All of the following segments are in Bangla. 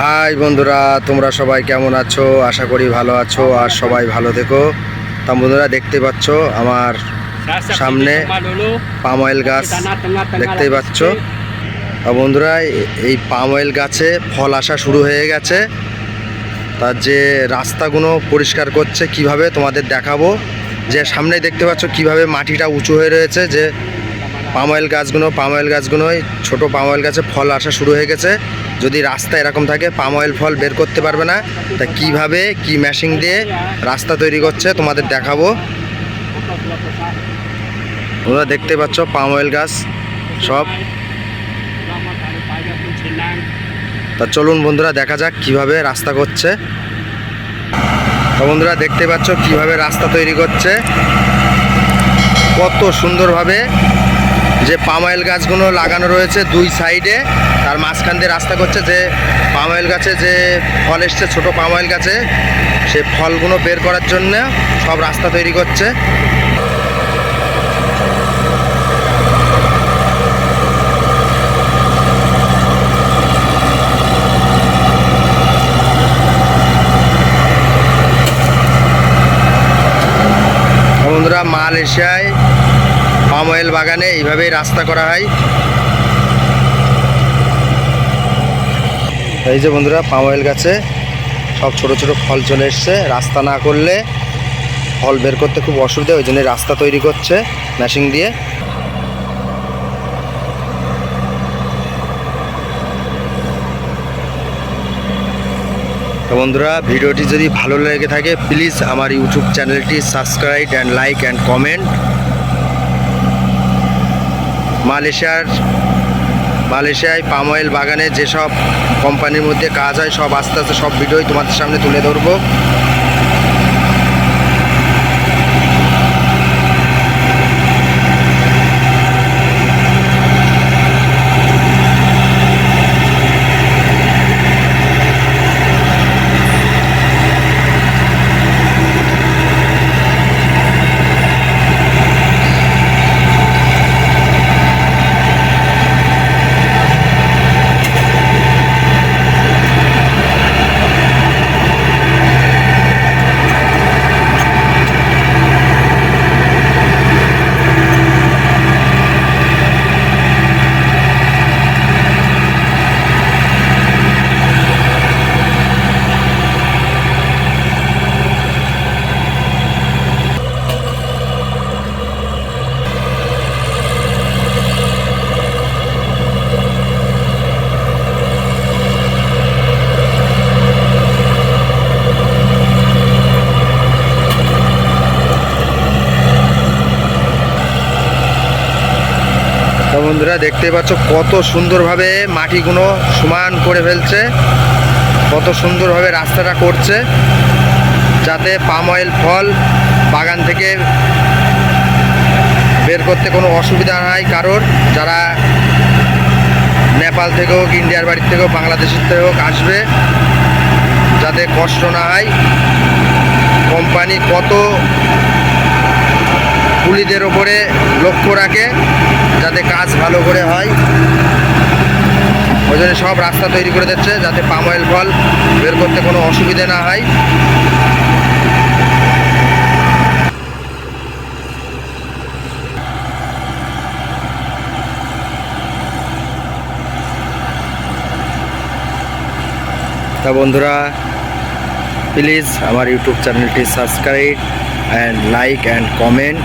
হাই বন্ধুরা, তোমরা সবাই কেমন আছো? আশা করি ভালো আছো আর সবাই ভালো থেকো। তা বন্ধুরা, দেখতে পাচ্ছ আমার সামনে পাম অয়েল গাছ দেখতেই পাচ্ছ। বন্ধুরা, এই পাম অয়েল গাছে ফল আসা শুরু হয়ে গেছে। তার যে রাস্তাগুলো পরিষ্কার করছে, কীভাবে তোমাদের দেখাবো? যে সামনে দেখতে পাচ্ছ কীভাবে মাটিটা উঁচু হয়ে রয়েছে, যে পাম অয়েল গাছগুলো, পাম অয়েল গাছগুলোই ছোটো পাম অয়েল গাছে ফল আসা শুরু হয়ে গেছে। যদি রাস্তা এরকম থাকে, পাম অয়েল ফল বের করতে পারবে না। তা কীভাবে, কি মেশিন দিয়ে রাস্তা তৈরি করছে তোমাদের দেখাবো। তোমরা দেখতে পাচ্ছ পাম অয়েল গাছ সব। তা চলুন বন্ধুরা, দেখা যাক কীভাবে রাস্তা করছে। তা বন্ধুরা, দেখতে পাচ্ছ কীভাবে রাস্তা তৈরি করছে। কত সুন্দরভাবে যে পাম অয়েল গাছগুলো লাগানো রয়েছে দুই সাইডে, তার মাঝখান দিয়ে রাস্তা করছে যে পাম অয়েল গাছে যে ফল এসছে, ছোটো পাম অয়েল গাছে, সে ফলগুলো বের করার জন্য সব রাস্তা তৈরি করছে। মালয়েশিয়ায় পাম অয়েল বাগানে এইভাবেই রাস্তা করা হয়। এই যে বন্ধুরা পাম অয়েল গাছে সব ছোট ছোট ফল চলে এসছে। রাস্তা না করলে ফল বের করতে খুব অসুবিধা, ওই জন্য রাস্তা তৈরি করছে মেশিন দিয়ে। বন্ধুরা, ভিডিওটি যদি ভালো লেগে থাকে, প্লিজ আমার ইউটিউব চ্যানেলটি subscribe and like and comment মালয়েশিয়ার, মালয়েশিয়ায় পাম অয়েল বাগানে যেসব কোম্পানির মধ্যে কাজ হয়, সব আস্তে আস্তে সব ভিডিওই তোমাদের সামনে তুলে ধরবো। বন্ধুরা দেখতে পাচ্ছ কত সুন্দরভাবে মাটিগুলো সমান করে ফেলছে, কত সুন্দরভাবে রাস্তাটা করছে, যাতে পাম অয়েল ফল বাগান থেকে বের করতে কোনো অসুবিধা হয় কারোর যারা নেপাল থেকে হোক ইন্ডিয়ার বাড়ির থেকে হোক বাংলাদেশের থেকে হোক আসবে, যাতে কষ্ট না হয়, কোম্পানি কত কুলিদের ওপরে লক্ষ্য রাখে যাতে কাজ ভালো করে হয়। ওই জন্য সব রাস্তা তৈরি করে দিচ্ছে, যাতে পাম অয়েল ফল বের করতে কোনো অসুবিধে না হয়। তা বন্ধুরা প্লিজ আমার ইউটিউব চ্যানেলটি subscribe and like and comment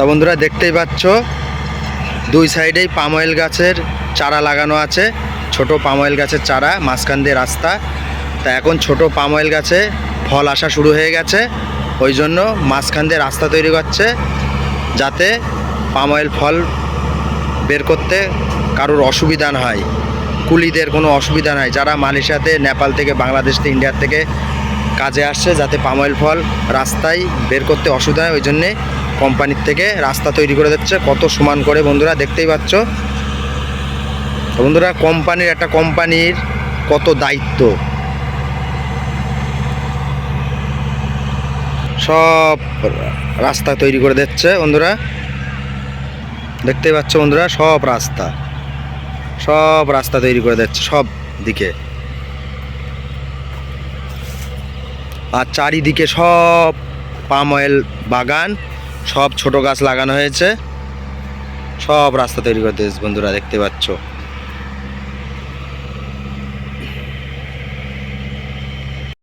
তা বন্ধুরা দেখতেই পাচ্ছ, দুই সাইডেই পাম অয়েল গাছের চারা লাগানো আছে, ছোট পাম অয়েল গাছের চারা মাঝখান দিয়ে রাস্তা। তা এখন ছোট পাম অয়েল গাছে ফল আসা শুরু হয়ে গেছে, ওই জন্য মাঝখান দিয়ে রাস্তা তৈরি করছে, যাতে পাম অয়েল ফল বের করতে কারোর অসুবিধা না হয়, কুলিদের কোনো অসুবিধা নাই, যারা মালয়েশিয়াতে, নেপাল থেকে, বাংলাদেশ থেকে ইন্ডিয়ার থেকে কাজে আসছে, যাতে পাম অয়েল ফল রাস্তায় বের করতে অসুবিধা হয়, ওই জন্যে কোম্পানির থেকে রাস্তা তৈরি করে দিচ্ছে, কত সমান করে বন্ধুরা দেখতেই পাচ্ছ। বন্ধুরা, কোম্পানির একটা কোম্পানির কত দায়িত্ব। সব রাস্তা তৈরি করে দিচ্ছে বন্ধুরা। দেখতেই পাচ্ছ বন্ধুরা, সব রাস্তা। সব রাস্তা তৈরি করে দিচ্ছে সব দিকে। আর চারিদিকে সব পাম অয়েল বাগান। সব ছোট গাছ লাগানো হয়েছে। সব রাস্তা তৈরি করতে বন্ধুরা দেখতে পাচ্ছ।